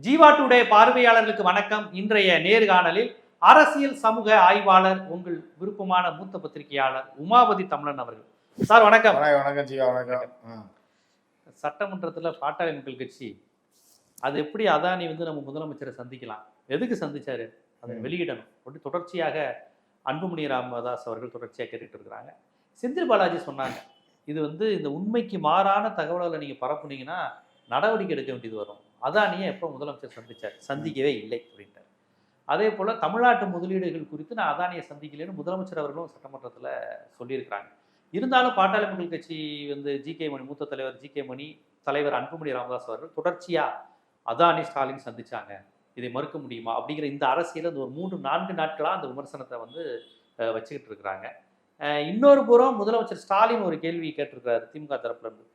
Jeeva today பார்வையாளர்களுக்கு வணக்கம். இன்றைய நேர்காணலில் அரசியல் சமூக ஆய்வாளர் உங்கள் விருப்பமான மூத்த பத்திரிகையாளர் உமாபதி தமிழன் அவர்கள். சார் வணக்கம். வணக்கம் ஜீவா வணக்கம். சட்டமன்றத்துல பாட்டாளி மக்கள் கட்சி அது எப்படி அதானி வந்து நம்ம முதலமைச்சரை சந்திக்கலாம்? எதுக்கு சந்திச்சாரு? அதை. வெளியிடணும். அப்படி தொடர்ச்சியாக அன்புமணி ராமதாஸ் அவர்கள் தொடர்ச்சியாக கேட்டுட்டு இருக்கிறாங்க. செந்தில் பாலாஜி சொன்னாங்க இது வந்து இந்த உண்மைக்கு மாறான தகவல்களை நீங்க பரப்புனீங்கன்னா நடவடிக்கை எடுக்க வேண்டியது வரும். அதானியை எப்போ முதலமைச்சர் சந்திச்சார்? சந்திக்கவே இல்லை அப்படின்ட்டார். அதே போல தமிழ்நாட்டு முதலீடுகள் குறித்து நான் அதானியை சந்திக்கலைன்னு முதலமைச்சர் அவர்களும் சட்டமன்றத்துல சொல்லியிருக்கிறாங்க. இருந்தாலும் பாட்டாளி மக்கள் கட்சி வந்து ஜி கே மணி மூத்த தலைவர் ஜி கே மணி தலைவர் அன்புமணி ராமதாஸ் அவர்கள் தொடர்ச்சியா அதானி ஸ்டாலின் சந்திச்சாங்க. இதை மறுக்க முடியுமா? அப்படிங்கிற இந்த அரசியல் அந்த ஒரு மூன்று நான்கு நாட்களா அந்த விமர்சனத்தை வந்து வச்சுக்கிட்டு இருக்கிறாங்க. இன்னொரு புறம் முதலமைச்சர் ஸ்டாலின் ஒரு கேள்வி கேட்டிருக்கிறாரு திமுக தரப்புல இருந்து.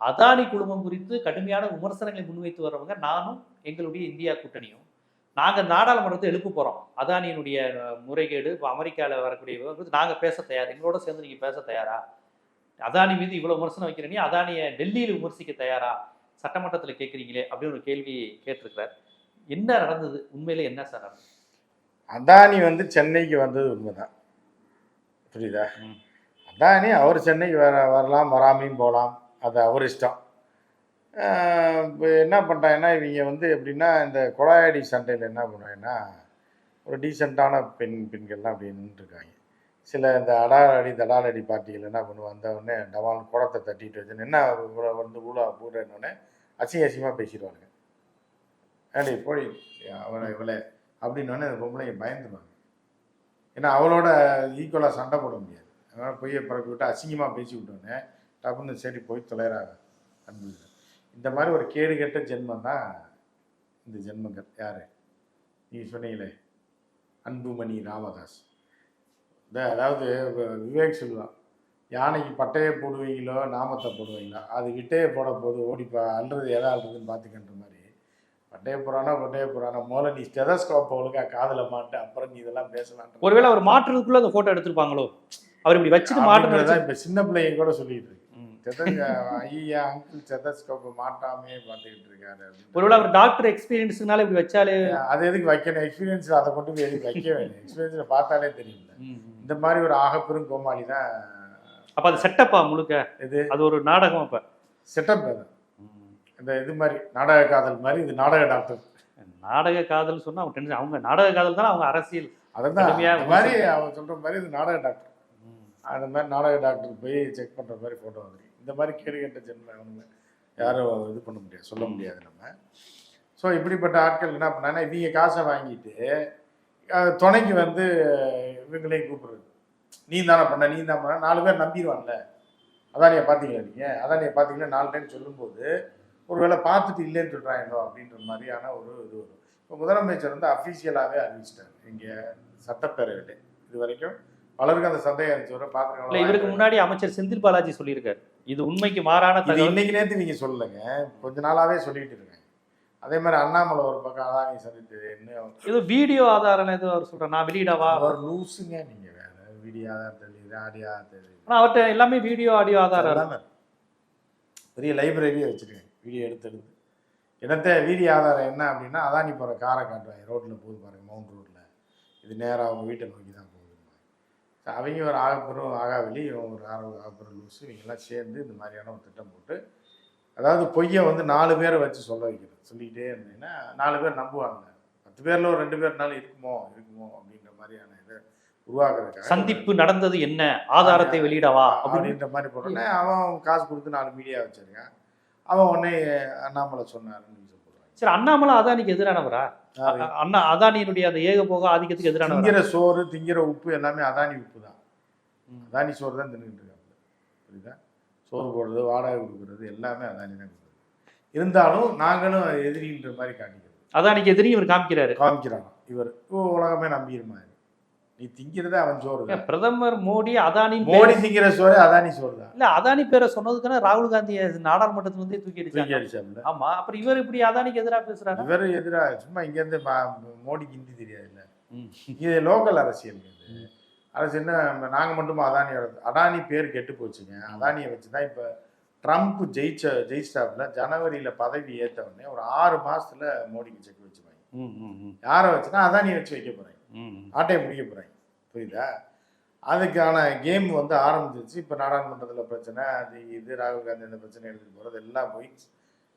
அதானி குழுமம் குறித்து கடுமையான விமர்சனங்களை முன்வைத்து வர்றவங்க நானும் எங்களுடைய இந்தியா கூட்டணியும். நாங்க நாடாளுமன்றத்தை எழுப்ப போறோம். அதானியினுடைய முறைகேடு இப்போ அமெரிக்காவில் வரக்கூடிய விவரம் குறித்து நாங்க பேச தயார். எங்களோட சேர்ந்து நீங்க பேச தயாரா? அதானி மீது இவ்வளவு விமர்சனம் வைக்கிற நீ அதானியை டெல்லியில் விமர்சிக்க தயாரா? சட்டமன்றத்துல கேட்குறீங்களே அப்படின்னு ஒரு கேள்வி கேட்டிருக்கிறார். என்ன நடந்தது? உண்மையில என்ன சார் அதானி வந்து சென்னைக்கு வந்தது உண்மைதான். புரியுதா. அதானி அவர் சென்னைக்கு வர வரலாம் வராமையும் போகலாம் அது அவர் இஷ்டம். இப்போ என்ன பண்ணுறாங்கன்னா இவங்க வந்து எப்படின்னா இந்த கொலாயடி சண்டையில் என்ன பண்ணுறாங்கன்னா ஒரு டீசெண்டான பெண் பெண்கள்லாம் அப்படி நின்றுருக்காங்க. சில இந்த அடாலடி தடாலடி பார்ட்டிகள் என்ன பண்ணுவோம் வந்தவுடனே டவால் குடத்தை தட்டிட்டு வச்சு என்ன வந்து ஊழா பூரன்னொடனே அசிங்க அசிங்கமாக பேசிடுவாங்க ஏடி போய் அவளை இவளை அப்படின்னோடனே அந்த பொம்பளைங்க பயந்துருவாங்க. ஏன்னா அவளோட ஈக்குவலாக சண்டை போட முடியாது. அதனால் பொய்யை பறக்க விட்டு அசிங்கமாக பேசி விட்டோன்னே டப்புன்னு சரி போய் தொலைறாங்க. அன்பு இந்த மாதிரி ஒரு கேடு கெட்ட ஜென்மம் தான் இந்த ஜென்மங்கள் யார்? நீங்கள் சொன்னீங்களே அன்புமணி ராமதாஸ். இந்த அதாவது விவேக் சொல்லுவான் யானைக்கு பட்டையை போடுவீங்களோ நாமத்தை போடுவீங்களோ அது விட்டையை போட போது ஓடிப்பா அல்றது எதை அல்றதுன்னு பார்த்துக்கின்ற மாதிரி பட்டைய புறானா பட்டைய புறானா முதல்ல நீ ஸ்டெதஸ்கோப் ஒழுங்கா காதுல மாட்டு அப்புறம் நீ இதெல்லாம் பேசலாம் ஒருவேளை அவர் மாற்றுறதுக்குள்ள அந்த போட்டோ எடுத்திருப்பாங்களோ? அவர் இப்படி வச்சுட்டு தான் இப்ப சின்ன பிள்ளைங்க கூட சொல்லிட்டு ஸ்டெதஸ் ஐயா அங்கிள் ஸ்டெதஸ்கோப் மாட்டாமே பார்த்துக்கிட்டு இருக்காரு. ஒருவேளை அவர் டாக்டர் எக்ஸ்பீரியன்ஸ்னால இப்படி வச்சாலே அது எதுக்கு வைக்கணும்? எக்ஸ்பீரியன்ஸ் அதை கொண்டு போய் எதுக்கு வைக்க வேணும்? எக்ஸ்பீரியன்ஸ்ல பார்த்தாலே தெரியும்ல இந்த மாதிரி ஒரு ஆகப்பெரும் கோமாளி தான். அப்ப அது செட்டப்பா முழுக்க? இது அது ஒரு நாடகம் அப்ப. செட்டப் அது. இந்த இது மாதிரி நாடக காதல் மாதிரி இது நாடக டாக்டர் நாடக காதல் சொன்னா அவங்க டென்ஷன் அவங்க நாடக காதல் தான் அவங்க அரசியல். அதான் மாதிரி அவன் சொல்ற மாதிரி இது நாடக டாக்டர் அந்த மாதிரி நாடக டாக்டர் போய் செக் பண்ற மாதிரி போட்டோ வந்துருக்கு. இந்த மாதிரி கேடு கேட்ட ஜென்மம் அவனுங்க யாரும் இது பண்ண முடியாது சொல்ல முடியாது நம்ம. ஸோ இப்படிப்பட்ட ஆட்கள் என்ன பண்ணாங்கன்னா இவங்க காசை வாங்கிட்டு துணைக்கு வந்து இவங்களையும் கூப்பிடுறது. நீ தானே பண்ண நீ தான் பண்ண. நாலு பேர் நம்பிடுவான்ல. அதானியை பார்த்தீங்களா நீங்கள் அதானியை பார்த்தீங்களா நாலு டைம் சொல்லும்போது ஒருவேளை பார்த்துட்டு இல்லைன்னு சொல்கிறாங்களோ அப்படின்ற மாதிரியான ஒரு இது வரும். இப்போ முதலமைச்சர் வந்து அஃபீஷியலாகவே அறிவிச்சிட்டார். இங்கே சட்டப்பேரவையில். இது வரைக்கும் பலருக்கு அந்த சந்தேகம் இருந்துச்சு. இல்ல இவருக்கு முன்னாடி அமைச்சர் செந்தில் பாலாஜி சொல்லியிருக்காரு. இது உண்மைக்கு மாறான இது தகவல். இன்னைக்கு நேற்று நீங்கள் சொல்லலைங்க. கொஞ்ச நாளாகவே சொல்லிட்டு இருக்கேன் அதே மாதிரி அண்ணாமலை ஒரு பக்கம் அதானி சந்தித்து இன்னும் ஏதோ வீடியோ ஆதாரம் ஏதோ அவர் சொல்றேன் நான் வெளியிடவா? ஒரு லூசுங்க நீங்கள் வேற. வீடியோ ஆதாரம் தெரியுது ஆடியோ தெரியுது ஆனா அவர்கிட்ட எல்லாமே வீடியோ ஆடியோ ஆதாரம். பெரிய லைப்ரரியே வச்சுருக்கேன். வீடியோ எடுத்து எடுத்து. இடத்த வீடியோ ஆதாரம் என்ன அப்படின்னா அதானி போகிற காரை காட்டுவாங்க. ரோட்டில் போகுது பாருங்க மவுண்ட் ரோட்டில் இது நேராக அவங்க வீட்டை நோக்கி தான் அவங்க ஒரு ஆகப்பெரும் ஆகாவலி இவன் ஒரு ஆக ஆகப்பெரும் லூசு. இவங்கெல்லாம் சேர்ந்து இந்த மாதிரியான ஒரு திட்டம் போட்டு அதாவது பொய்யை வந்து நாலு பேரை வச்சு சொல்ல வைக்கிறது சொல்லிக்கிட்டே இருந்தீங்கன்னா நாலு பேர் நம்புவாங்க. பத்து பேரில் ஒரு ரெண்டு பேர்னாலும் இருக்குமோ இருக்குமோ அப்படின்ற மாதிரியான இதை உருவாக்குறதுக்காக சந்திப்பு நடந்தது என்ன? ஆதாரத்தை வெளியிடவா? அப்படின்ற மாதிரி போட்டோன்னே அவன் காசு கொடுத்து நாலு மீடியா வச்சிருக்கான். அவன் உடனே அண்ணாமலை சொன்னாருன்னு சரி அண்ணாமலை அதானிக்கு எதிரானவரா? அண்ணா அதானியினுடைய அந்த ஏக போக ஆதிக்கத்துக்கு எதிரானவரா? திங்கிற சோறு திங்கிற உப்பு எல்லாமே அதானி உப்பு தான். அதானி சோறு தான் தின்னுட்டு இருக்காங்க புரியுதா? சோறு போடுறது வாடகை கொடுக்குறது எல்லாமே அதானி தான் கொடுக்குறது. இருந்தாலும் நாங்களும் எதிரின்ற மாதிரி காட்டிக்கிறது அதானிக்கு எதிரி இவர் காமிக்கிறாரு. காமிக்கிறாங்க இவர் ஓ உலகமே நம்பிடுமா நீ திங்கிறதே அவன் சோறு பிரதமர் மோடி அதானி மோடி திங்கிற சோறு அதானி சோறு தான் இல்ல அதானி பேரை சொன்னதுக்கான ராகுல் காந்தியை நாடாளுமன்றத்துல இருந்தே தூக்கி அடிச்சாங்க. ஆமா அப்புறம் இவர் இப்படி அதானிக்கு எதிரா பேசுறாரு? இவர் எதிராக சும்மா இங்கேருந்து மோடிக்கு ஹிந்தி தெரியாதுல்ல. இது லோக்கல் அரசியல் இது. அரசு என்ன நாங்கள் மட்டுமா அதானியோட அதானி பேர் கெட்டு போச்சுங்க. அதானியை வச்சு தான் இப்போ ட்ரம்ப் ஜெயிச்ச ஜெயிச்சாப்புல ஜனவரியில் பதவி ஏற்ற உடனே ஒரு ஆறு மாசத்துல மோடிக்கு செக் ம், யாரை வச்சுனா அதானி வச்சு வைக்க ம். ஆட்டையை முடிக்க போகிறாங்க புரியுதா? அதுக்கான கேம் வந்து ஆரம்பிச்சிருச்சு. இப்போ நாடாளுமன்றத்தில் பிரச்சனை அது இது ராகுல் காந்தி அந்த பிரச்சனை எடுத்துகிட்டு போகிறது எல்லாம் போய்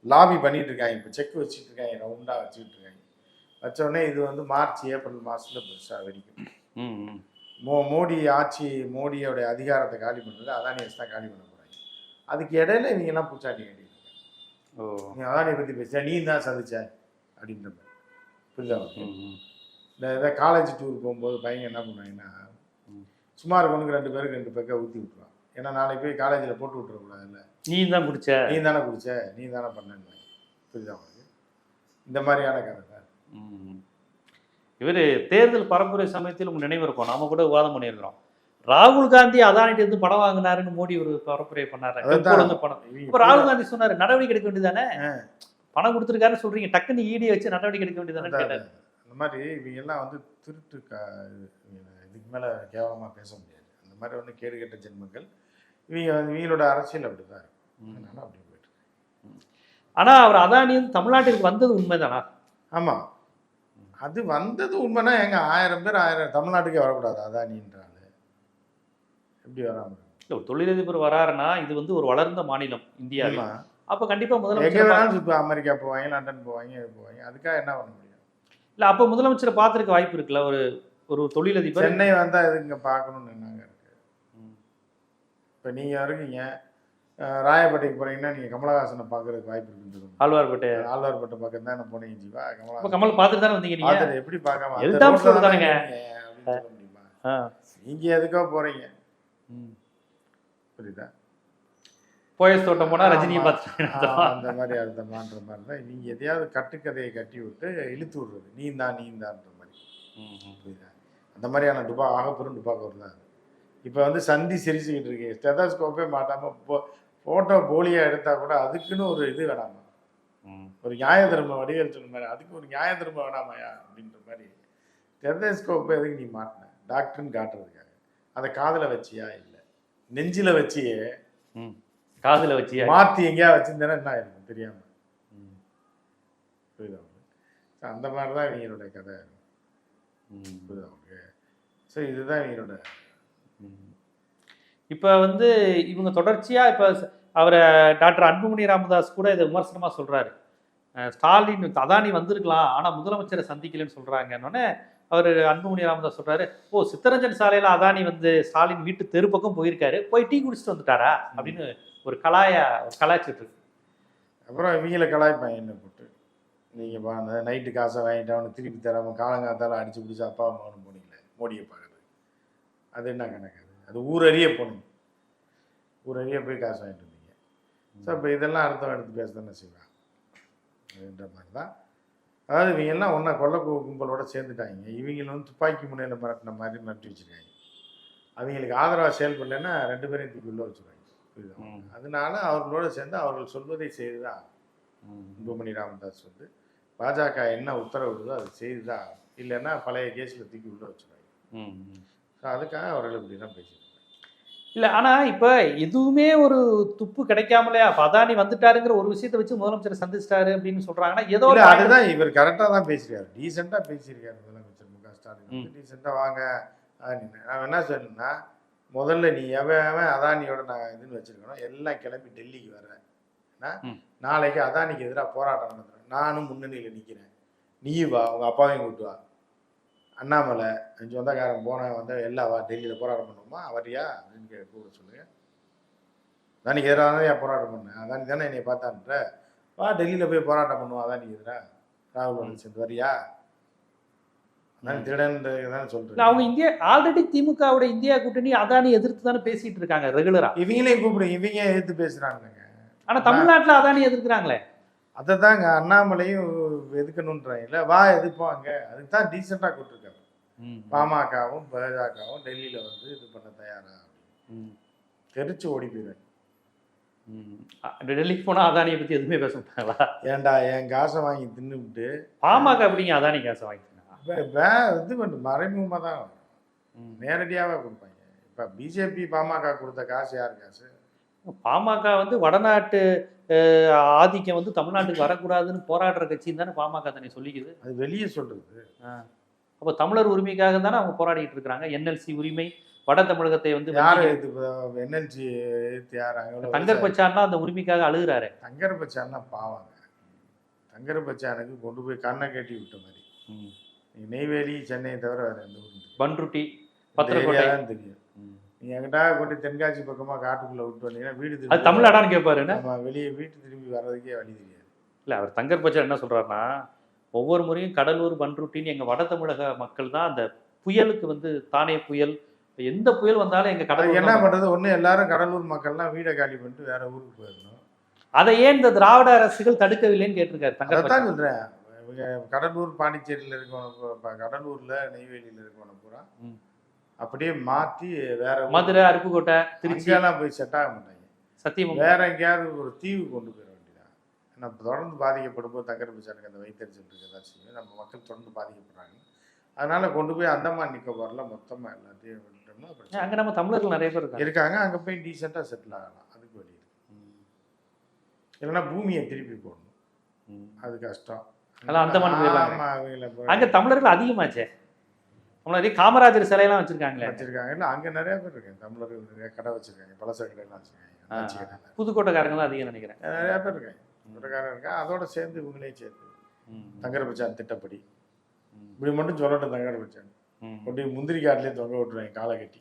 லாபி பண்ணிட்டு இருக்காங்க. இப்போ செக் வச்சுட்டு இருக்காங்க ரவுண்டாக வச்சுக்கிட்டு இருக்காங்க. வச்ச உடனே இது வந்து மார்ச் ஏப்ரல் மாதத்தில் பெருசாக வெடிக்கும். ம், மோடி ஆட்சி மோடியோடைய அதிகாரத்தை காலி பண்ணுறது அதானி தான் காலி பண்ண போகிறாங்க அதுக்கு இடையில இவங்கெல்லாம் பூச்சாட்டி ஓ. நீ அதானியை பற்றி பேசியா நீ தான் சந்திச்ச அப்படின்ற மாதிரி. ம். இந்த இதை காலேஜ் டூர் போகும்போது பையன் என்ன பண்ணுவாங்கன்னா ம். சும்மா இருக்கவனுக்கு ரெண்டு பேருக்கு ரெண்டு பேக்கா ஊற்றி விட்டுருவான். ஏன்னா நாளைக்கு போய் காலேஜில் போட்டு விட்டுறக்கூடாதுல்ல. நீ தான் குடிச்ச. நீ தானே குடிச்ச நீ தானே பண்ணன்னு. புரியுதா உனக்கு இந்த மாதிரியான கதை தான். இவர் தேர்தல் பரப்புரை சமயத்தில் உங்க நினைவு இருக்கும். நாம கூட விவாதம் பண்ணியிருக்கிறோம். ராகுல் காந்தி அதானிட்டு இருந்து படம் வாங்கினாருன்னு மோடி ஒரு பரப்புரை பண்ணாரு. பணம் இப்ப ராகுல் காந்தி சொன்னாரு நடவடிக்கை எடுக்க வேண்டியதானே. பணம் கொடுத்துருக்காருன்னு சொல்றீங்க டக்குன்னு ஈடி வச்சு நடவடிக்கை எடுக்க வேண்டியதானே அந்த மாதிரி இவங்க எல்லாம் வந்து திருட்டு கா இதுக்கு மேலே கேவலமாக பேச முடியாது. அந்த மாதிரி வந்து கேடு கெட்ட ஜென்மங்கள் இவங்க வந்து இவங்களோட அரசியல் அப்படி தான் இருக்கும் அதனால அப்படி போயிட்டு இருக்கு. ஆனா அவர் அதானி வந்து தமிழ்நாட்டிற்கு வந்தது உண்மைதானா? ஆமாம் அது வந்தது உண்மைனா எங்க ஆயிரம் பேர் ஆயிரம் தமிழ்நாட்டுக்கே வரக்கூடாது அதானின்றாங்க எப்படி வராம இருக்கும்? இல்ல, ஒரு தொழிலதிபர் வராருன்னா இது வந்து ஒரு வளர்ந்த மாநிலம் இந்தியாவில். அப்ப கண்டிப்பா எங்க முதலமைச்சர் பா- வேணாலும் அமெரிக்கா போவாங்க லண்டன் போவாங்க போவாங்க அதுக்காக என்ன பண்ண முடியும்? இல்ல அப்ப முதலமைச்சரை பார்த்திருக்க வாய்ப்பு இருக்குல்ல? ஒரு ஒரு தொழிலதிபர். சென்னை வந்தா எதுக்கு இங்க பார்க்கணும்னு என்னங்க இருக்கு? ம். இப்போ நீங்க இருக்கீங்க. ராயப்பேட்டைக்கு போறீங்கன்னா நீங்க கமலஹாசனை பார்க்கறதுக்கு வாய்ப்பு இருக்குன்னு ஆழ்வார்பேட்டை. ஆழ்வார்பேட்டை பக்கம் தானே போனீங்க ஜீவா? கமலஹாசன். கமல் பார்த்துட்டு தானே வந்தீங்க நீங்க? பார்த்துட்டு எப்படி பார்க்காம அந்த எதுதான் ரோட்ல தானே சொல்றானுங்க? இருக்கீங்க அப்படின்னு சொல்ல முடியுமா? ஆ. நீங்க எதுக்கோ போறீங்க. ம். புரியுதா? போயஸ் தோட்டம் போனா ரஜினியை. பார்த்துட்டு அந்த மாதிரி. அர்த்தமான்ற மாதிரி தான் நீங்க எதையாவது கட்டுக்கதையை கட்டி விட்டு இழுத்து விடுறது. நீ தான் நீ தான்ற மாதிரி புரியுதா? அந்த மாதிரியான டுபா ஆகப்பெரும் டுபாக்கூர் தான் இப்போ வந்து சந்தி சிரிச்சுக்கிட்டு இருக்கு. ஸ்டெதாஸ்கோப்பே மாட்டாமல் போ ஃபோட்டோ போலியாக எடுத்தால் கூட அதுக்குன்னு ஒரு இது வேணாமா? ஒரு நியாய தர்ம வடிவேல் சொன்ன மாதிரி அதுக்கு ஒரு நியாய தர்மம் வேணாமாயா? அப்படின்ற மாதிரி. ஸ்டெதாஸ்கோப்பை எதுக்கு நீ மாட்டின? டாக்டர்னு காட்டுறதுக்காக. அதை காதில் வச்சியா? இல்லை. நெஞ்சில் வச்சியே. காதுல வச்சு மாற்றி எங்கேயா வச்சிருந்தேன்னா என்ன ஆயிருக்கும் தெரியாமல் புரியுதா உங்களுக்கு? அந்த மாதிரி தான் இவங்களுடைய கதை புரியுதா உங்களுக்கு? ஸோ இதுதான் இவங்களோட இப்ப வந்து இவங்க தொடர்ச்சியா இப்ப அவரை டாக்டர் அன்புமணி ராமதாஸ் கூட இதை விமர்சனமா சொல்றாரு. அஹ் ஸ்டாலின் அதானி வந்திருக்கலாம் ஆனா முதலமைச்சரை சந்திக்கலன்னு சொல்றாங்கன்னொடனே அவர் அன்புமணி ராமதாஸ் சொல்றாரு. ஓ சித்தரஞ்சன் சாலையில அதானி வந்து ஸ்டாலின் வீட்டு தெரு பக்கம் போயிருக்காரு போய் டீ குடிச்சிட்டு வந்துட்டாரா? அப்படின்னு ஒரு கலாயா கலாய்ச்சிட்டு இருக்கு. அப்புறம் இவங்கள கலாய்ப்பாங்க என்ன போட்டு நீங்கள் பா அந்த நைட்டு காசை வாங்கிட்டு அவனை திருப்பி தராமல் காலங்காத்தால அடிச்சு பிடிச்சி அப்பா அம்மாவும் போனீங்களே மோடியை பார்க்குறது. அது என்ன கணக்கு அது? அது ஊரறிய போனீங்க ஊரறிய போய் காசு வாங்கிட்டு வந்தீங்க. ஸோ இப்போ இதெல்லாம் அர்த்தம் எடுத்து பேச தானே செய்வாங்க. அப்படின்ற மாதிரி தான் அதாவது இவங்க எல்லாம் ஒன்றா கொள்ள கு- கும்பலோட சேர்ந்துட்டாங்க. இவங்களை வந்து துப்பாக்கி முனையில் மிரட்டின மாதிரி மிரட்டி வச்சுருக்காங்க. அவங்களுக்கு ஆதரவாக செயல்படலைன்னா ரெண்டு பேரையும் தூக்கி உள்ள வச்சுருவாங்க. அதனால அவர்களோட சேர்ந்து அவர்கள் சொல்வதை செய்துதான் அன்புமணி ராமதாஸ் வந்து பாஜக என்ன உத்தரவிடுதோ அதை செய்துதான் இல்லைன்னா பழைய கேஸில் தூக்கி உள்ள வச்சுருவாங்க. ஸோ அதுக்காக அவர்கள் இப்படி தான் பேசியிருக்காங்க இல்ல ஆனா இப்ப எதுவுமே ஒரு துப்பு கிடைக்காமலே அப்ப அதானி வந்துட்டாருங்கிற ஒரு விஷயத்தை வச்சு முதலமைச்சரை சந்திச்சிட்டாரு அப்படின்னு சொல்றாங்கன்னா ஏதோ ஒரு அதுதான் இவர் கரெக்டாக தான் பேசியிருக்காரு. டீசெண்டாக பேசியிருக்காரு முதலமைச்சர் மு க ஸ்டாலின். டீசெண்டாக வாங்க. நான் என்ன சொல்லணும்னா முதல்ல நீ எவன் எவன் அதானியோட நான் இதுன்னு வச்சிருக்கணும். எல்லாம் கிளம்பி டெல்லிக்கு வர்றேன். நாளைக்கு அதானிக்கு எதிராக போராட்டம் நடத்துறேன் நானும் முன்னணியில் நிற்கிறேன் நீ வா உங்க அப்பாவையும் கூட்டு வா. அண்ணாமலை என் சொந்தக்காரன் போன வந்து எல்லாம் வா டெல்லியில் போராட்டம் பண்ணுவோமா? வரியா அப்படின்னு கே- கூப்பிட சொல்லுங்க. அதானிக்கு எதிராக தான் ஏன் போராட்டம் பண்ணேன் அதானி தானே என்னை பார்த்தான்ற? வா டெல்லியில் போய் போராட்டம் பண்ணுவோம் அதானிக்கு எதிராக ராகுல் காந்தி சேர்ந்து வரியா அதானி திருடன் தானே இல்ல, சொல்றேன் அவங்க இந்தியா ஆல்ரெடி திமுகவோட இந்தியா கூட்டணி அதானி எதிர்த்து தானே பேசிட்டு இருக்காங்க ரெகுலரா இவங்களையும் கூப்பிடுங்க இவங்க எதிர்த்து பேசுறானுங்க ஆனா தமிழ்நாட்டுல அதானி எதிர்க்கிறாங்களே? அதை தாங்க அண்ணாமலையும் எதுக்கணுன்றாங்கல்ல வா எதுப்போம் அங்க அதுக்கு தான் டீசெண்டாக கூப்பிட்டுருக்காங்க. பாமகவும் பாஜகவும் டெல்லியில் வந்து இது பண்ண தயாரா. தெரிச்சு ஓடி போயிடுவேன் டெல்லிக்கு போனா அதானியை பத்தி எதுவுமே பேச மாட்டாங்களா? ஏன்டா என் காசை வாங்கி தின்னுவிட்டு? பாமக அப்படிங்க அதானி காசை வாங்கிக்கிறாங்க வே- வே- இது பண்ணு மறைமுகமாக தான் வரும். நேரடியாவே கொடுப்பாங்க. இப்போ பிஜேபி பாமக கொடுத்த காசு யார் காசு? பாமக வந்து வடநாட்டு ஆதிக்கம் வந்து தமிழ்நாட்டுக்கு வரக்கூடாதுன்னு போராடுற கட்சின்னு தானே பாமக தன்னை சொல்லிக்குது. அது வெளியே சொல்றது. அப்போ தமிழர் உரிமைக்காக தானே அவங்க போராடிட்டு இருக்கிறாங்க. என்எல்சி உரிமை வட தமிழகத்தை வந்து யாரு என்எல்சி தங்கர் பச்சான்லாம் அந்த உரிமைக்காக அழுகுறாரு. தங்கர் பச்சான்னா பாவாங்க. தங்கர் பச்சானுக்கு கொண்டு போய் கண்ணை கட்டி விட்ட மாதிரி. நெய்வேலி சென்னையை தவிர வேற எந்த ஊரும். பன்ருட்டி பத்திரக்கோட்டை. தெரியும். நீங்க எங்கிட்ட கொண்டு தென்காசி பக்கமா காட்டுக்குள்ள விட்டு வந்தீங்கன்னா வீடு அது தமிழ்நாடான்னு நம்ம வெளியே வீட்டு திரும்பி வர்றதுக்கே வழி தெரியாது. இல்லை அவர் தங்கர் பச்சான் என்ன சொல்றாருன்னா ஒவ்வொரு முறையும் கடலூர் பன்ருட்டின்னு எங்க வட தமிழக மக்கள் தான் அந்த புயலுக்கு வந்து தானே புயல். எந்த புயல் வந்தாலும் எங்க அதுக்கு கடலூர் என்ன பண்றது? ஒண்ணு எல்லாரும் கடலூர் மக்கள்லாம் வீடை காலி பண்ணிட்டு வேற ஊருக்கு போயிடணும். அதை ஏன் இந்த திராவிட அரசுகள் தடுக்கவில்லைன்னு கேட்டிருக்காரு தங்கர் சொல்றேன். இவங்க கடலூர் பாண்டிச்சேரியில் இருக்கவன கடலூர்ல நெய்வேலியில் இருக்கவன பூரா. அப்படியே மாத்தி வேற மதுரை அருப்புக்கோட்டை திருச்சி. திருச்சியெல்லாம் போய் செட் ஆக மாட்டாங்க. சத்தியமங்கலம். வேற எங்கேயாவது ஒரு தீவு கொண்டு போயிட வேண்டியதான் இப்ப தொடர்ந்து பாதிக்கப்படும் போது தங்கர் பிச்சானுக்கு அந்த வயிற்றுச்சல் இருக்கதான் செய்யும் நம்ம மக்கள் தொடர்ந்து பாதிக்கப்படுறாங்க. அதனால கொண்டு போய் அந்தமான் நிக்கோபார்ல மொத்தமா எல்லாத்தையும் விட்டோம்னா அங்க நம்ம தமிழர்கள் நிறைய பேர் இருக்காங்க. இருக்காங்க அங்க போய் டீசெண்டா செட்டில் ஆகலாம். அதுக்கு வழி இல்லைன்னா பூமியை திருப்பி போடணும். அது கஷ்டம். அதான் அந்தமான் போயிடலாங்க. ஆமா, அவங்கள போய். அங்க தமிழர்கள் அதிகமாச்சே. தமிழர் காமராஜர் சிலையெல்லாம் வச்சிருக்காங்களே. வச்சிருக்காங்க. இல்ல அங்க நிறைய பேர் இருக்காங்க. தமிழர்கள் நிறைய கடை வச்சிருக்காங்க. பழச கடையெல்லாம் வச்சிருக்காங்க. ஆ. அண்ணாச்சி கடையில. புதுக்கோட்டைக்காரங்க தான் அதிகம் நினைக்கிறேன். நிறைய பேர் இருக்காங்க. சொந்தக்காரர் இருக்கா அதோட சேர்ந்து இவங்களையும் சேர்த்து தங்கர பச்சான் திட்டப்படி. இப்படி மட்டும் சொல்லட்டும் தங்கர பச்சான் கொண்டு முந்திரி காட்டிலே தொங்க விட்டுருவாங்க காலை கட்டி.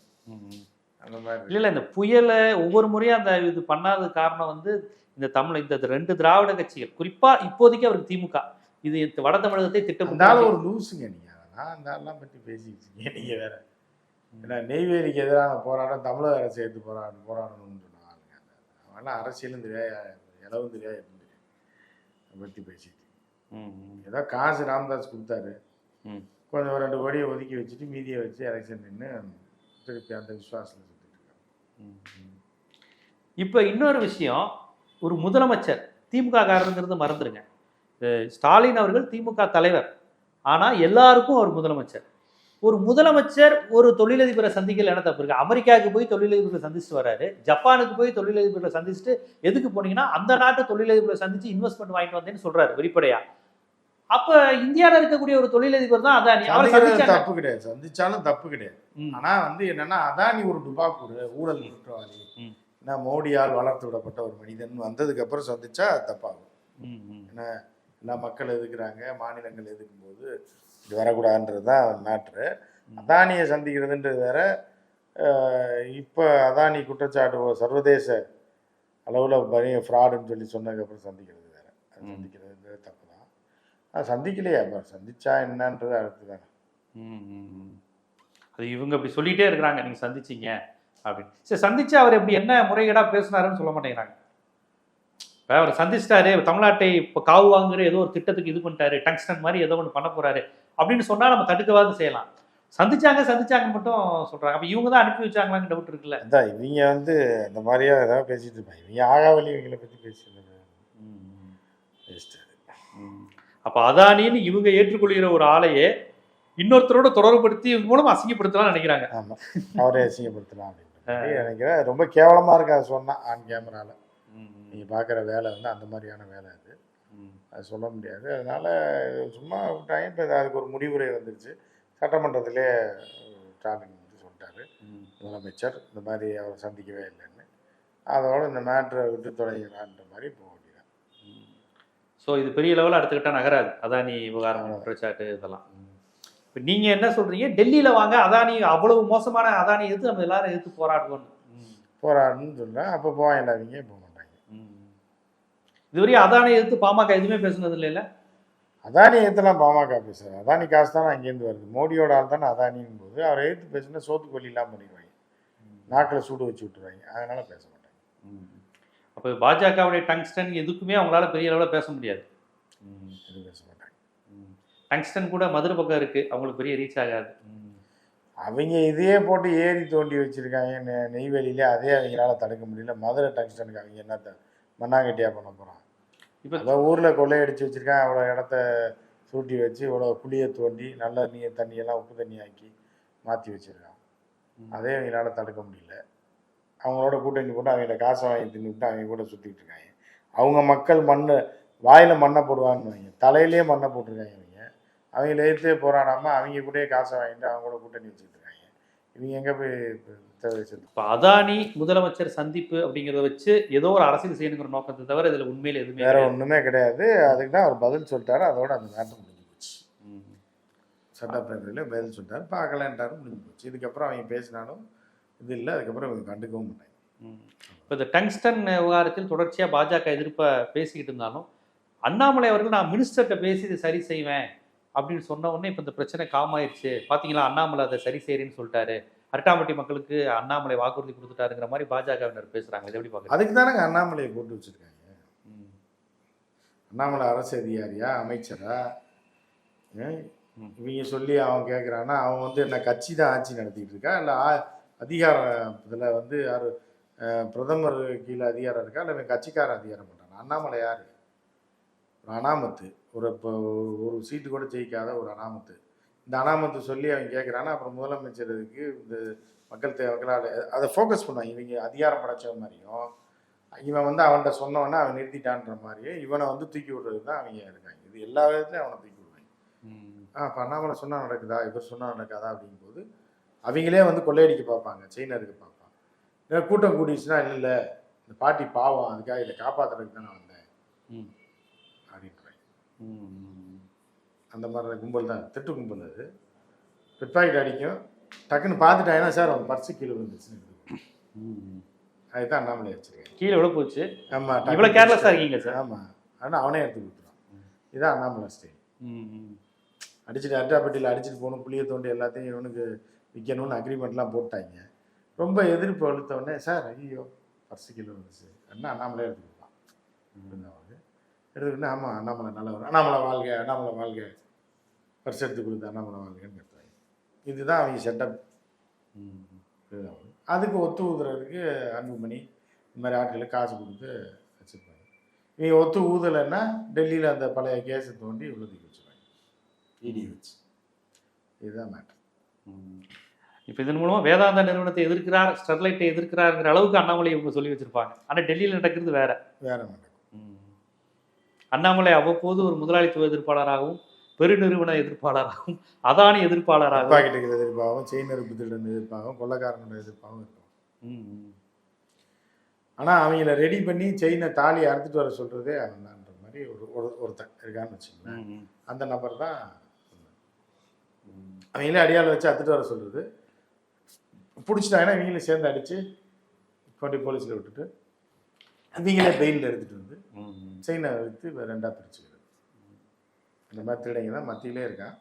அந்த மாதிரி. இல்ல இல்ல இந்த புயலை ஒவ்வொரு முறையும் அந்த இது பண்ணாத காரணம் வந்து இந்த தமிழ் இந்த ரெண்டு திராவிட கட்சிகள். குறிப்பா இப்போதைக்கு அவருக்கு திமுக. இது வட தமிழகத்தை திட்டம் ஒரு லூசுங்க நீங்க. அதெல்லாம் அந்த ஆள்லாம் பத்தி பேசிட்டு இருக்கீங்க நீங்க வேற. ஏன்னா நெய்வேலிக்கு எதிரான போராட்டம் தமிழக அரசு எடுத்து போராட போராடணும்னு சொன்னாங்க அவெல்லாம் இளவும் தெரியாது எதுவும் தெரியாது அதை பத்தி பேசிட்டு ஏதோ காசு ராமதாஸ் கொடுத்தாரு. ம். கொஞ்சம் ரெண்டு கோடியை ஒதுக்கி வச்சுட்டு மீதியை வச்சு எலெக்ஷன் நின்று திருப்பி அந்த விசுவாசத்தில் சுற்றிட்டு இருக்காங்க இப்ப இன்னொரு விஷயம் ஒரு முதலமைச்சர் திமுக காரங்கிறது மறந்துடுங்க ஸ்டாலின் அவர்கள் திமுக தலைவர். ஆனா எல்லாருக்கும் அவர் முதலமைச்சர். ஒரு முதலமைச்சர் ஒரு தொழிலதிபரை சந்திக்கல என்ன தப்பு இருக்கு? அமெரிக்காவுக்கு போய் தொழிலதிபரை சந்திச்சுட்டு வராரு ஜப்பானுக்கு போய் தொழிலதிபரை சந்திச்சுட்டு எதுக்கு போனீங்கன்னா அந்த நாட்டு தொழிலதிபரை சந்திச்சு இன்வெஸ்ட்மெண்ட் வாங்கிட்டு வந்தேன்னு சொல்றாரு வெளிப்படையா. அப்ப இந்தியால இருக்கக்கூடிய ஒரு தொழிலதிபர் தான் அதானி. தப்பு கிடையாது. சந்திச்சாலும் தப்பு கிடையாது. ஆனா வந்து என்னன்னா அதானி ஒரு டுபாக்கூர் ஊழல் குற்றவாளி. ஏன்னா மோடியால் வளர்த்து விடப்பட்ட ஒரு மனிதன் வந்ததுக்கு அப்புறம் சந்திச்சா தப்பாகும். ம், ம். எல்லா மக்கள் எதுக்குறாங்க மாநிலங்கள் எதுக்கும் போது இது வரக்கூடாதுன்றது தான் மேட்ரு அதானியை சந்திக்கிறதுன்றது வேற. இப்போ அதானி குற்றச்சாட்டு சர்வதேச அளவில் பெரிய ஃப்ராடுன்னு சொல்லி சொன்னதுக்கப்புறம் சந்திக்கிறது வேற. அது ம். சந்திக்கிறதுன்றது தப்பு தான் அது சந்திக்கலையே அப்போ. சந்திச்சா என்னன்றது அடுத்து தானே. அது இவங்க அப்படி சொல்லிட்டே இருக்கிறாங்க. நீங்க சந்திச்சீங்க அப்படின்னு. சரி சந்திச்சு அவர் எப்படி என்ன முறைகேடா பேசினாருன்னு சொல்ல மாட்டேங்கிறாங்க. இப்ப அவர் சந்திச்சிட்டாரு தமிழ்நாட்டை இப்போ காவு வாங்குற ஏதோ ஒரு திட்டத்துக்கு இது பண்ணிட்டாரு டங்ஸ்டன் மாதிரி ஏதோ ஒன்று பண்ண போறாரு அப்படின்னு சொன்னா நம்ம தடுக்கவாது செய்யலாம். சந்திச்சாங்க சந்திச்சாங்கன்னு மட்டும் சொல்றாங்க. அப்ப இவங்க தான் அனுப்பி வச்சாங்களான்னு டவுட் இருக்குல்ல. அதான் இவங்க வந்து இந்த மாதிரியா ஏதாவது பேசிட்டு இருப்பாங்க. இவங்க ஆகாவலி இவங்களை பற்றி பேசிட்டு அப்ப அதானின்னு இவங்க ஏற்றுக்கொள்கிற ஒரு ஆளையே இன்னொருத்தரோட தொடர்புபடுத்தி மூலம் அசிங்கப்படுத்தலாம் நினைக்கிறாங்க. ஆமாம் அவரே அசிங்கப்படுத்தலாம் அப்படின்ற மாதிரி நினைக்கிறேன் ரொம்ப கேவலமாக இருக்கு அது சொன்னால் ஆன் கேமராவில் நீங்கள் பார்க்குற வேலை வந்து அந்த மாதிரியான வேலை அது. அது சொல்ல முடியாது. அதனால சும்மா விட்டாங்க. இப்போ அதுக்கு ஒரு முடிவுரை வந்துருச்சு. சட்டமன்றத்திலே ஸ்டாலின் வந்து சொல்லிட்டாரு. முதலமைச்சர் இந்த மாதிரி அவரை சந்திக்கவே இல்லைன்னு. அதோட இந்த மேட்ரை விட்டு தொடங்கிறான்ற மாதிரி போக வேண்டியதான் ஸோ இது பெரிய லெவலில் அடுத்துக்கிட்டா நகராது. அதானி விவகாரம் குற்றச்சாட்டு இதெல்லாம். இப்போ நீங்கள் என்ன சொல்றீங்க? டெல்லியில் வாங்க. அதானி அவ்வளவு மோசமான அதானி எதிர்த்து நம்ம எல்லாரும் எதிர்த்து போராடுவோம் போராடணும்னு சொல்கிறேன் அப்போ போக மாட்டாங்க இதுவரையும் அதானி எதிர்த்து பாமக எதுவுமே பேசுனது இல்லைல்ல? அதானி ஏற்றலாம் பாமக பேசுகிறார் அதானி காசு தானே அங்கேருந்து வருது. மோடியோட ஆள் தானே அதானின் போது அவரை எதிர்த்து பேசுனா சோத்து கொல்லி இல்லாமல் பண்ணிடுவாங்க. நாக்கில் சூடு வச்சு விட்டுருவாங்க. அதனால பேச மாட்டாங்க. அப்போ பாஜகவுடைய டங்ஸ்டன் எதுக்குமே அவங்களால பெரிய அளவில் பேச முடியாது. பேச மாட்டாங்க. டங்ஸ்டன் கூட மதுரை பக்கம் இருக்கு. அவங்களுக்கு பெரிய ரீச் ஆகாது. அவங்க இதையே போட்டு ஏறி தோண்டி வச்சிருக்காங்க. நெய்வேலியிலே. அதே அவங்களால தடுக்க முடியல. மதுரை டங்ஸ்டனுக்கு அவங்க என்னத்த மண்ணாங்கட்டியா பண்ண போகிறான் இப்போ அதான் ஊரில் கொள்ளையடிச்சு வச்சிருக்கான். அவ்வளோ இடத்த சூட்டி வச்சு இவ்வளோ குழியை தோண்டி நல்ல நீர் தண்ணியெல்லாம் உப்பு தண்ணி ஆக்கி மாற்றி வச்சிருக்கான் அதே அவங்களால தடுக்க முடியல. அவங்களோட கூட்டணி போட்டு அவங்கள காசை வாங்கி தின்னுட்டு அவங்க கூட சுற்றிட்டு இருக்காங்க. அவங்க மக்கள் மண்ணு வாயில் மண்ணை போடுவாங்கன்னு வைங்க. தலையிலேயே மண்ணை போட்டிருக்காங்க அவங்க அவங்கள எதிர்த்தே போராடாமல் அவங்க கூடயே காசை வாங்கிட்டு அவங்க கூட கூட்டணி வச்சுக்கிட்டு இவங்க எங்கே போய் இப்போ அதானி முதலமைச்சர் சந்திப்பு அப்படிங்கிறத வச்சு ஏதோ ஒரு அரசியல் செய்யணுங்கிற நோக்கத்தை தவிர இதுல உண்மையில எதுவுமே வேற. ஒன்றுமே கிடையாது. அதுக்கு தான் அவர் பதில் சொல்லிட்டாரு. அதோட அந்த மேட்டர் முடிஞ்சு போச்சு. சட்டப்பேரவையில் பதில் சொல்லிட்டாரு. பார்க்கலன்ட்டாரு முடிஞ்சு போச்சு. இதுக்கப்புறம் அவங்க பேசினாலும் இது இல்லை. அதுக்கப்புறம் இவங்க கண்டுக்கவும் மாட்டாங்க. இப்போ இந்த டங்ஸ்டன் விவகாரத்தில் தொடர்ச்சியாக பாஜக எதிர்ப்பை பேசிக்கிட்டு இருந்தாலும் அண்ணாமலை அவர்கள் நான் மினிஸ்டர்கிட்ட பேசி இதை சரி செய்வேன். அப்படின்னு சொன்ன உடனே இப்போ இந்த பிரச்சனை காம் ஆயிடுச்சு பார்த்தீங்களா அண்ணாமலை அதை சரி செய்கிறேன்னு சொல்லிட்டாரு. அரட்டாம்பட்டி மக்களுக்கு அண்ணாமலை வாக்குறுதி கொடுத்துட்டாருங்கிற மாதிரி பாஜகவினர் பேசுறாங்க. இதை எப்படி பார்க்குறீங்க அதுக்கு தானங்க அண்ணாமலையை போட்டு வச்சிருக்காங்க. அண்ணாமலை அரசு அதிகாரியா? அமைச்சரா. இவங்க சொல்லி அவன் கேட்குறான்னா அவன் வந்து என்ன கட்சி தான் ஆட்சி நடத்திட்டு இருக்கா? இல்லை அதிகாரம் இதில் வந்து யார் பிரதமர் கீழே அதிகாரம் இருக்கா? இல்லை கட்சிக்கார அதிகாரம் பண்ணுறான் அண்ணாமலை யார்? ஒரு அனாமத்து. ஒரு இப்போ ஒரு சீட்டு கூட ஜெயிக்காத ஒரு அனாமத்து. இந்த அனாமத்து சொல்லி அவன் கேட்குறான்னா அப்புறம் முதலமைச்சருக்கு இந்த மக்கள் தேவைகளால் அதை ஃபோக்கஸ் பண்ணுவாங்க. இவங்க அதிகாரம் படைச்ச மாதிரியும் இவன் வந்து அவன்கிட்ட சொன்னவொடனே அவன் நிறுத்திட்டான்ற மாதிரியும் இவனை வந்து தூக்கி விடுறது தான் அவங்க இருக்காங்க. இது எல்லா விதத்துலையும் அவனை தூக்கி விடுவாங்க. ஆ இப்போ அண்ணாமலை சொன்னால் நடக்குதா? இவர் சொன்னால் நடக்காதா? அப்படிங்கும்போது அவங்களே வந்து கொள்ளையடிக்க பார்ப்பாங்க செயினருக்கு பார்ப்பாங்க. இல்லை கூட்டம் கூடிடுச்சுன்னா இல்லை இல்லை இந்த பாட்டி பாவம் அதுக்காக இதை காப்பாற்றுறதுக்கு தான் நான் வந்தேன். அந்த மாதிரி கும்பல் தான் திட்டு கும்பல் அது. பிட்பாக்கெட் அடிக்கும். டக்குன்னு பார்த்துட்டாங்கன்னா சார் அவன் பர்ஸு கீழே. ம். அதுதான் அண்ணாமலை வச்சிருக்கேன். கீழே விழ போச்சு. ஆமாம் இவ்வளோ கேர்லெஸ்ஸாக இருக்கீங்க சார்? ஆமாம் ஆனால் அவனே எடுத்து கொடுத்துருவான் இதான் அண்ணாமலை ஸ்டைல். அடிச்சுட்டு அட்டாப்பட்டியில் அடிச்சுட்டு போகணும் புளிய தோண்டி எல்லாத்தையும் இவனுக்கு விற்கணும்னு அக்ரிமெண்ட்லாம் போட்டாங்க. ரொம்ப எதிர்ப்பு அழுத்த உடனே சார் ஐயோ பர்சு கிலோ வந்துச்சு அண்ணா அண்ணாமலே எடுத்துக்கலாம் அப்படின்னு அவரு. எடுத்துக்கிட்டு ஆமாம் அண்ணாமலை நல்லவர். அண்ணாமலை வாழ்க அண்ணாமலை வாழ்க. பர்ஸ் எடுத்து கொடுத்து அண்ணாமலை வாழ்கன்னு எடுத்தாங்க இதுதான் அவங்க செட்டப். அதுக்கு ஒத்து ஊதுறதுக்கு அன்புமணி இந்த மாதிரி ஆட்களுக்கு காசு கொடுத்து வச்சுருப்பாங்க. இவங்க ஒத்து ஊதலைன்னா டெல்லியில் அந்த பழைய கேஸை தோண்டி உள்ள தூக்கி வச்சுருவாங்க இடி வச்சு. இதுதான் மேட்டர் ம். இப்போ இதன் மூலமா வேதாந்தா நிறுவனத்தை எதிர்க்கிறார் ஸ்டெர்லைட்டை எதிர்க்கிறாருங்கிற அளவுக்கு அண்ணாமலை இவங்க சொல்லி வச்சிருப்பாங்க. ஆனா டெல்லியில் நடக்கிறது வேற. வேற நடக்கும் அண்ணாமலை அவ்வப்போது ஒரு முதலாளித்துவ எதிர்ப்பாளராகவும் பெருநிறுவன எதிர்ப்பாளராகவும் அதானி எதிர்ப்பாளராகவும் பாக்கெட்டுக்கு எதிர்ப்பாகவும் செயின் நெருப்பு திருடன் எதிர்ப்பாகவும் கொள்ளக்காரனோட எதிர்ப்பாகவும் இருக்கும். ஆனால் அவங்கள ரெடி பண்ணி செயினை தாலி அறுத்துட்டு வர சொல்கிறதே அவன் தான்ற மாதிரி ஒரு ஒரு ஒருத்தன் இருக்கான்னு ம். அந்த நபர் தான். அவங்களே அடியாளை வச்சு அத்துட்டு வர சொல்கிறது பிடிச்சிட்டாங்கன்னா இவங்களும் சேர்ந்து அடித்து கொண்டு போலீஸில் விட்டுட்டு இவங்களே பெயிலில் எடுத்துகிட்டு வந்து. செயினை விற்று ரெண்டாக பிரிச்சுக்கிறது இந்த மாதிரி திருடங்க தான் மத்தியிலே இருக்கான்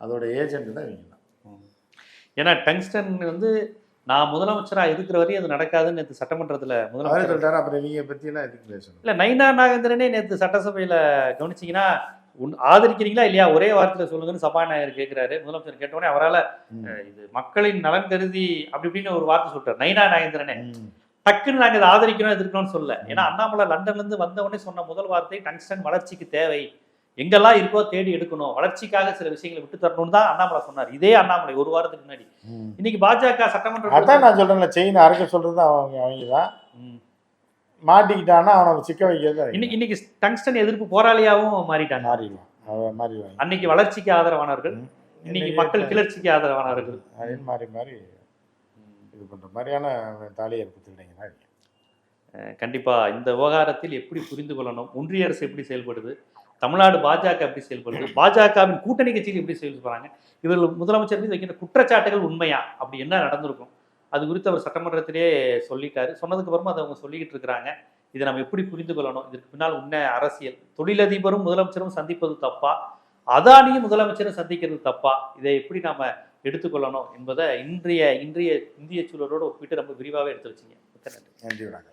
அதோட ஏஜென்ட் தான் இவங்க தான். ஏன்னா டங்ஸ்டன் வந்து நான் முதலமைச்சரா இருக்கிற வரையும் அது நடக்காதுன்னு நேற்று சட்டமன்றத்துல முதலமைச்சர் சொல்லிட்டாரு அப்புறம் இவங்க பற்றியெல்லாம் எதுக்கு பேசணும் இல்ல நைனா நாகேந்திரனே நேற்று சட்டசபையில கவனிச்சீங்கன்னா உன் ஆதரிக்கிறீங்களா இல்லையா ஒரே வார்த்தையில சொல்லுங்கன்னு சபாநாயகர் கேட்கிறாரு முதலமைச்சர் கேட்டவுடனே அவரால். இது மக்களின் நலன் கருதி அப்படி இப்படின்னு ஒரு வார்த்தை சொல்லிட்டார் நைனா நாகேந்திரனே. டக்குன்னு நாங்க இதை ஆதரிக்கிறோம் எதிர்க்கணும்னு சொல்ல. ஏன்னா அண்ணாமலை லண்டன்ல இருந்து வந்த உடனே சொன்ன முதல் வார்த்தை டங்ஸ்டன் வளர்ச்சிக்கு தேவை. எங்கெல்லாம் இருக்கோ தேடி எடுக்கணும். வளர்ச்சிக்காக சில விஷயங்களை விட்டு தரணும்னு தான் அண்ணாமலை சொன்னார். இதே அண்ணாமலை ஒரு வாரத்துக்கு முன்னாடி. இன்னைக்கு பாஜக சட்டமன்ற அதான் நான் சொல்றேன்ல செயின் அறுக்க சொல்றது அவங்க அவங்க தான். ம். மாட்டிக்கிட்டான்னா அவனை சிக்க வைக்கிறது. இன்னைக்கு இன்னைக்கு டங்ஸ்டன் எதிர்ப்பு போராளியாவும் மாறிட்டாங்க. மாறிடுவான். மாறிடுவாங்க அன்னைக்கு வளர்ச்சிக்கு ஆதரவானவர்கள் இன்னைக்கு மக்கள் கிளர்ச்சிக்கு ஆதரவானவர்கள். மாறி மாறி இது பண்ணுற மாதிரியான தாலியை ஏற்படுத்திக்கிட்டீங்க கண்டிப்பாக இந்த விவகாரத்தில் எப்படி புரிந்து கொள்ளணும்? ஒன்றிய அரசு எப்படி செயல்படுது? தமிழ்நாடு பாஜக எப்படி செயல்படுது? பாஜகவின் கூட்டணி கட்சிகள் எப்படி செயல்படுறாங்க இவர்கள் முதலமைச்சர் மீது வைக்கிற குற்றச்சாட்டுகள் உண்மையா? அப்படி என்ன நடந்திருக்கும்? அது குறித்து அவர் சட்டமன்றத்திலே சொல்லிட்டாரு. சொன்னதுக்கு அப்புறமா அதை அவங்க சொல்லிக்கிட்டு இருக்கிறாங்க. இதை நம்ம எப்படி புரிந்து கொள்ளணும்? இதற்கு பின்னால் உண்மை அரசியல். தொழிலதிபரும் முதலமைச்சரும் சந்திப்பது தப்பா? அதானியும் முதலமைச்சரும் சந்திக்கிறது தப்பா? இதை எப்படி நாம எடுத்துக்கொள்ளணும் என்பதை இன்றைய இன்றைய இந்திய சூழலோடு ஒப்பிட்டு ரொம்ப விரிவாகவே எடுத்து வச்சிங்க. நன்றி. நன்றி வணக்கம்.